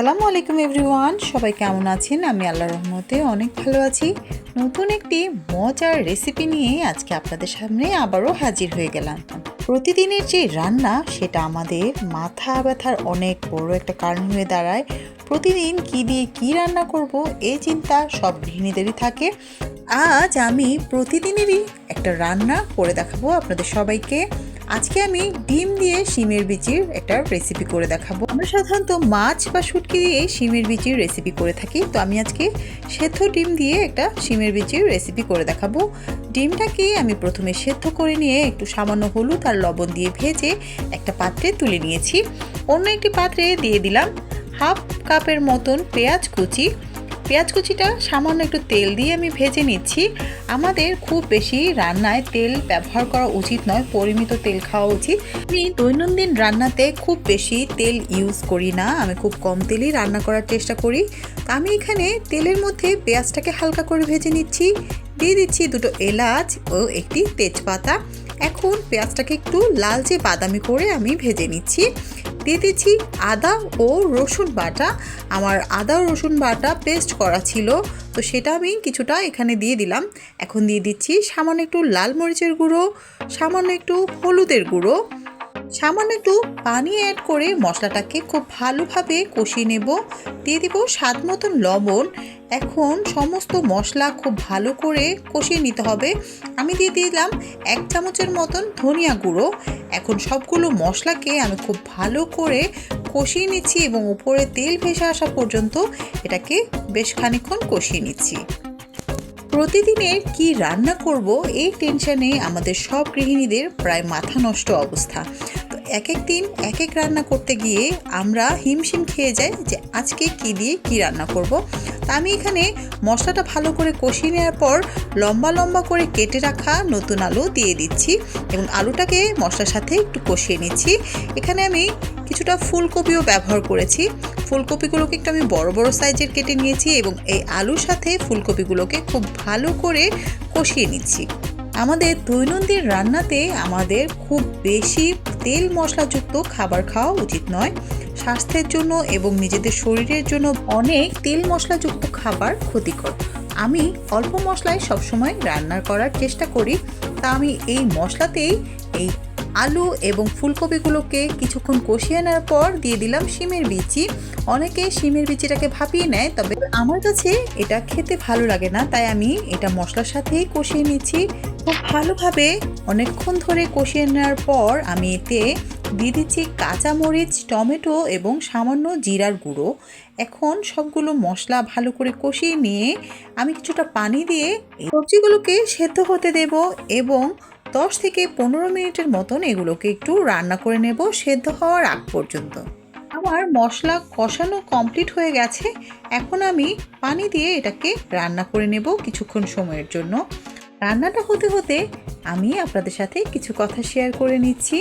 আসসালামু আলাইকুম এভরিওয়ান, সবাই কেমন আছেন? আমি আল্লাহ রহমতে অনেক ভালো আছি। নতুন একটি মজার রেসিপি নিয়ে আজকে আপনাদের সামনে আবারও হাজির হয়ে গেলাম। প্রতিদিনের যে রান্না, সেটা আমাদের মাথা ব্যথার অনেক বড় একটা কারণ হয়ে দাঁড়ায়। প্রতিদিন কি দিয়ে কি রান্না করব এই চিন্তা সব গৃহিণীদেরই থাকে। আজ আমি প্রতিদিনেরই একটা রান্না করে দেখাবো আপনাদের সবাইকে। আজকে আমি ডিম দিয়ে শিমের বিচির একটা রেসিপি করে দেখাবো। আমরা সাধারণত মাছ বা শুটকি দিয়ে শিমের বিচির রেসিপি করে থাকি। তো আমি আজকে সেদ্ধ ডিম দিয়ে একটা শিমের বিচির রেসিপি করে দেখাবো। ডিমটাকে আমি প্রথমে সেদ্ধ করে নিয়ে একটু সামান্য হলুদ আর লবণ দিয়ে ভেজে একটা পাত্রে তুলে নিয়েছি। অন্য একটি পাত্রে দিয়ে দিলাম হাফ কাপের মতন পেঁয়াজ কুচি পেঁয়াজ কুচিটা সামান্য একটু তেল দিয়ে আমি ভেজে নিচ্ছি। আমাদের খুব বেশি রান্নায় তেল ব্যবহার করা উচিত নয়, পরিমিত তেল খাওয়া উচিত। আমি দৈনন্দিন রান্নাতে খুব বেশি তেল ইউজ করি না, আমি খুব কম তেলই রান্না করার চেষ্টা করি। আমি এখানে তেলের মধ্যে পেঁয়াজটাকে হালকা করে ভেজে নিচ্ছি। দিয়ে দিচ্ছি দুটো এলাচ ও একটি তেজপাতা। এখন পেঁয়াজটাকে একটু লালচে বাদামি করে আমি ভেজে নিচ্ছি। দিয়ে দিচ্ছি আদা ও রসুন বাটা। আমার আদা রসুন বাটা পেস্ট করা ছিল, তো সেটা আমি কিছুটা এখানে দিয়ে দিলাম। এখন দিয়ে দিচ্ছি সামান্য একটু লাল মরিচের গুঁড়ো, সামান্য একটু হলুদের গুঁড়ো। সামান্য একটু পানি অ্যাড করে মশলাটাকে খুব ভালোভাবে কষিয়ে নেব। দিয়ে দিব স্বাদ মতন লবণ। এখন সমস্ত মশলা খুব ভালো করে কষিয়ে নিতে হবে। আমি দিয়ে দিলাম এক চামচের মতন ধনিয়া গুঁড়ো। এখন সবগুলো মশলাকে আমি খুব ভালো করে কষিয়ে নিচ্ছি এবং উপরে তেল ভেসে আসা পর্যন্ত এটাকে বেশ খানিক্ষণ কষিয়ে নিচ্ছি। প্রতিদিনের কি রান্না করব, এই টেনশানে আমাদের সব গৃহিণীদের প্রায় মাথা নষ্ট অবস্থা। তো এক এক দিন এক এক রান্না করতে গিয়ে আমরা হিমশিম খেয়ে যাই যে আজকে কি দিয়ে কি রান্না করব। আমি এখানে মশলাটা ভালো করে কষিয়ে নেওয়ার পর লম্বা লম্বা করে কেটে রাখা নতুন আলু দিয়ে দিচ্ছি এবং আলুটাকে মশলার সাথে একটু কষিয়ে নিচ্ছি। এখানে আমি কিছুটা ফুলকপিও ব্যবহার করেছি। ফুলকপিগুলোকে একটু আমি বড় বড় সাইজের কেটে নিয়েছি এবং এই আলুর সাথে ফুলকপিগুলোকে খুব ভালো করে কষিয়ে নিচ্ছি। আমাদের দৈনন্দিন রান্নাতে আমাদের খুব বেশি তেল মশলাযুক্ত খাবার খাওয়া উচিত নয়। স্বাস্থ্যের জন্য এবং নিজেদের শরীরের জন্য অনেক তেল মশলাযুক্ত খাবার ক্ষতিকর। আমি অল্প মশলায় সবসময় রান্না করার চেষ্টা করি। তা আমি এই মশলাতেই এই আলু এবং ফুলকপিগুলোকে কিছুক্ষণ কষিয়ে নেওয়ার পর দিয়ে দিলাম শিমের বিচি। অনেকে শিমের বিচিটাকে ভাপিয়ে নেয়, তবে আমার কাছে এটা খেতে ভালো লাগে না, তাই আমি এটা মশলার সাথেই কষিয়ে নিচ্ছি। খুব ভালোভাবে অনেকক্ষণ ধরে কষিয়ে নেওয়ার পর আমি এতে দিয়ে দিচ্ছি কাঁচামরিচ টমেটো এবং সামান্য জিরার গুঁড়ো। এখন সবগুলো মশলা ভালো করে কষিয়ে নিয়ে আমি কিছুটা পানি দিয়ে সবজিগুলোকে সেদ্ধ হতে দেব এবং দশ থেকে পনেরো মিনিটের মতন এগুলোকে একটু রান্না করে নেব সেদ্ধ হওয়ার আগ পর্যন্ত। আমার মশলা কষানো কমপ্লিট হয়ে গেছে। এখন আমি পানি দিয়ে এটাকে রান্না করে নেব কিছুক্ষণ সময়ের জন্য। রান্নাটা হতে হতে আমি আপনাদের সাথে কিছু কথা শেয়ার করে নিচ্ছি।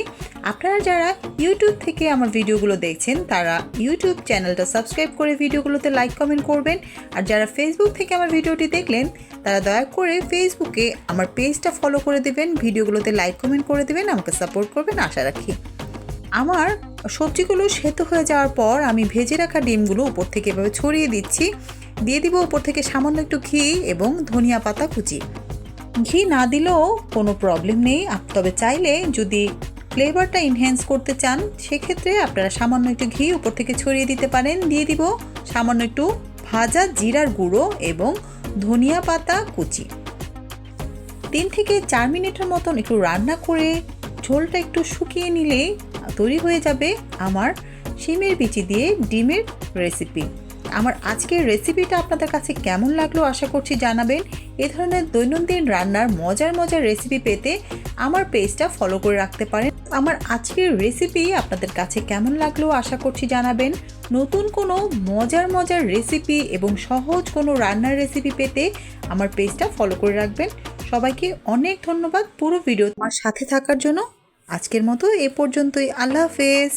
আপনারা যারা ইউটিউব থেকে আমার ভিডিওগুলো দেখছেন, তারা ইউটিউব চ্যানেলটা সাবস্ক্রাইব করে ভিডিওগুলোতে লাইক কমেন্ট করবেন। আর যারা ফেসবুক থেকে আমার ভিডিওটি দেখলেন, তারা দয়া করে ফেসবুকে আমার পেজটা ফলো করে দেবেন ভিডিওগুলোতে লাইক কমেন্ট করে দেবেন, আমাকে সাপোর্ট করবেন, আশা রাখি। আমার সবজিগুলো সেদ্ধ হয়ে যাওয়ার পর আমি ভেজে রাখা ডিমগুলো উপর থেকে এভাবে ছড়িয়ে দিচ্ছি। দিয়ে দিব উপর থেকে সামান্য একটু ঘি এবং ধনিয়া পাতা কুচি। ঘি না দিলেও কোনো প্রবলেম নেই। তবে চাইলে যদি ফ্লেভারটা ইনহ্যান্স করতে চান, সেক্ষেত্রে আপনারা সামান্য একটু ঘি উপর থেকে ছড়িয়ে দিতে পারেন। দিয়ে দিব সামান্য একটু ভাজা জিরার গুঁড়ো এবং ধনিয়া পাতা কুচি। তিন থেকে চার মিনিটের মতন একটু রান্না করে ঝোলটা একটু শুকিয়ে নিলেই তৈরি হয়ে যাবে আমার শিমের বিচি দিয়ে ডিমের রেসিপি আমার আজকের রেসিপিটা আপনাদের কাছে কেমন লাগল আশা করছি জানাবেন। এ ধরনের দৈনন্দিন রান্নার মজার মজার রেসিপি পেতে আমার পেজটা ফলো করে রাখতে পারেন। আমার আজকের রেসিপি আপনাদের কাছে কেমন লাগল আশা করছি জানাবেন। নতুন কোনো মজার মজার রেসিপি এবং সহজ কোনো রান্নার রেসিপি পেতে আমার পেজটা ফলো করে রাখবেন। সবাইকে অনেক ধন্যবাদ পুরো ভিডিও আমার সাথে থাকার জন্য আজকের মতো এ পর্যন্তই। আল্লাহ হাফেজ।